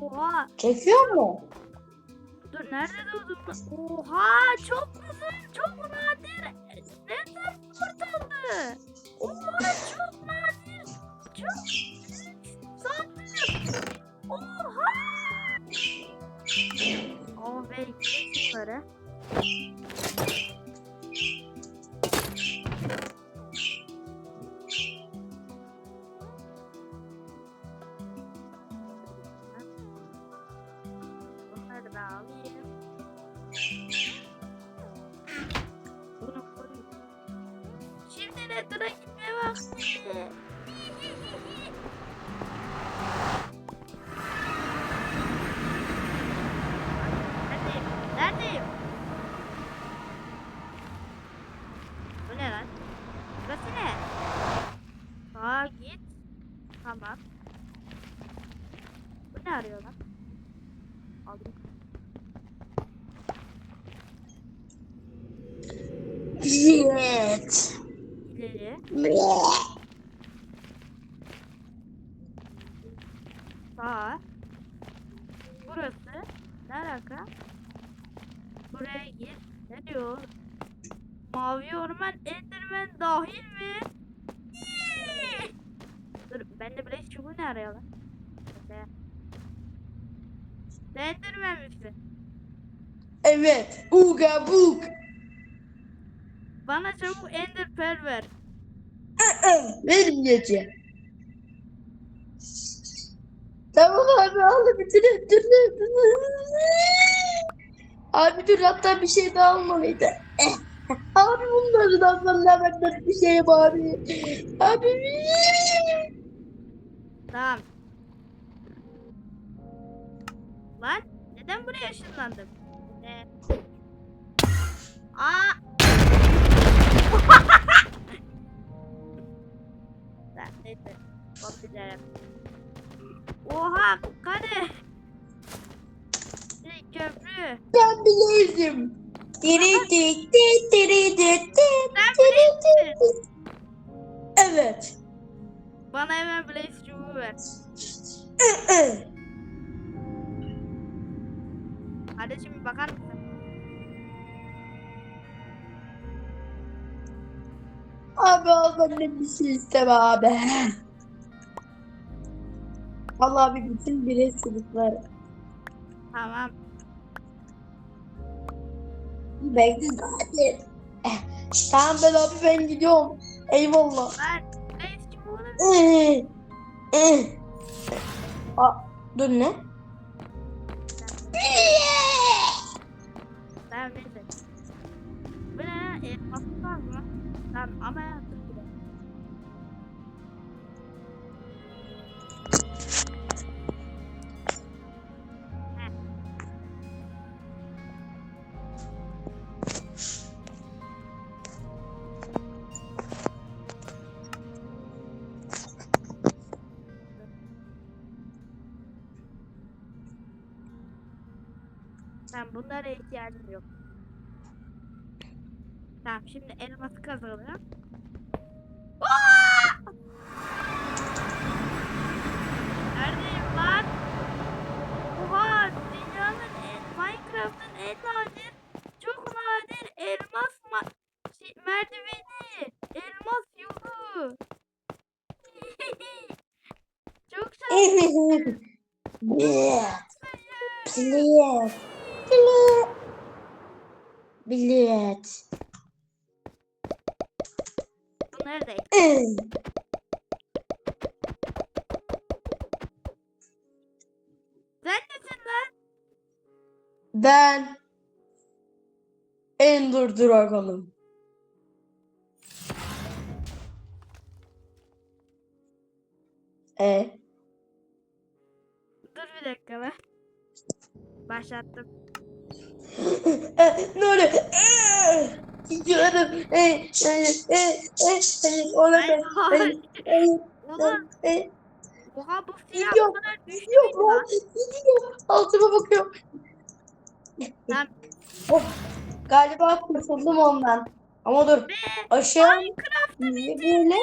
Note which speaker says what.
Speaker 1: Oha.
Speaker 2: Çekiyor mu?
Speaker 1: Dur nerede ben? Oha çok uzun. Çok nadir. Neden kurtuldu? Oha çok nadir. Çok sandım. Oha. Oh be geç Şimdi Nether'a gitme vakti. Neredeyim? Bu ne lan? Burası ne? Sağa git. Tamam. Bu ne arıyor lan? Alayım.
Speaker 2: Evet.
Speaker 1: İleri. Sağa. Burası. Ne alaka? Buraya gir. Ne diyor? Mavi orman Enderman dahil mi? Dur ben de Blaze çubuğu ne lan? Mesela. Enderman misin?
Speaker 2: Evet. Uga bug.
Speaker 1: Bana çabuk Ender Pearl ver.
Speaker 2: Vermeyeceğim. Tamam abi al bitir dur dur, dur. Abi dur hatta bir şey daha almalıydı. Eh. Abi bunları da sonra benden bir şey bari. Abi.
Speaker 1: Tamam. Lan neden buraya ışınlandım? Ne? Aa! Köprü.
Speaker 2: Ben bilirdim. Diri di di diri di di
Speaker 1: Sen
Speaker 2: diri
Speaker 1: bilirsin.
Speaker 2: di. Evet.
Speaker 1: Bana hemen Blaze çubuğu ver. Hadi şimdi bakar mısın?
Speaker 2: Abi al benden bir şey isteme abi. Allah abi bütün bire sınıfları.
Speaker 1: Tamam.
Speaker 2: Bekle zaten. Eh, Tamam ben abi ben gidiyorum. Eyvallah.
Speaker 1: Ben.
Speaker 2: Eh, eh. Aa, dur ne?
Speaker 1: Bu ne var mı? Tamam ama Tamam bunlara ihtiyacım yok. Tamam şimdi elması kazanıyorum. Neredeyim lan? Oha dünyanın en, Minecraft'ın en nadir, çok nadir elmas ma şey, merdiveni, elmas yolu. çok şanslıyım.
Speaker 2: Bilet. Bilet. Bilet. Bilet.
Speaker 1: Bu nerede?
Speaker 2: Eh.
Speaker 1: Sen nesin lan?
Speaker 2: Ben Ender Dragon'um. E
Speaker 1: Dur bir dakika lan. Başlattım.
Speaker 2: E, ne oluyor? Gidiyorum. Ben. e,
Speaker 1: oha bu
Speaker 2: Gidiyor.
Speaker 1: bu kadar
Speaker 2: Gidiyor
Speaker 1: müydü lan.
Speaker 2: Gidiyor. Altıma bakıyorum.
Speaker 1: Tamam.
Speaker 2: Oh, galiba kurtuldum ondan. Ama dur.
Speaker 1: Ve
Speaker 2: Aşağı
Speaker 1: Minecraft'ı
Speaker 2: niye
Speaker 1: bitirdim.
Speaker 2: böyle?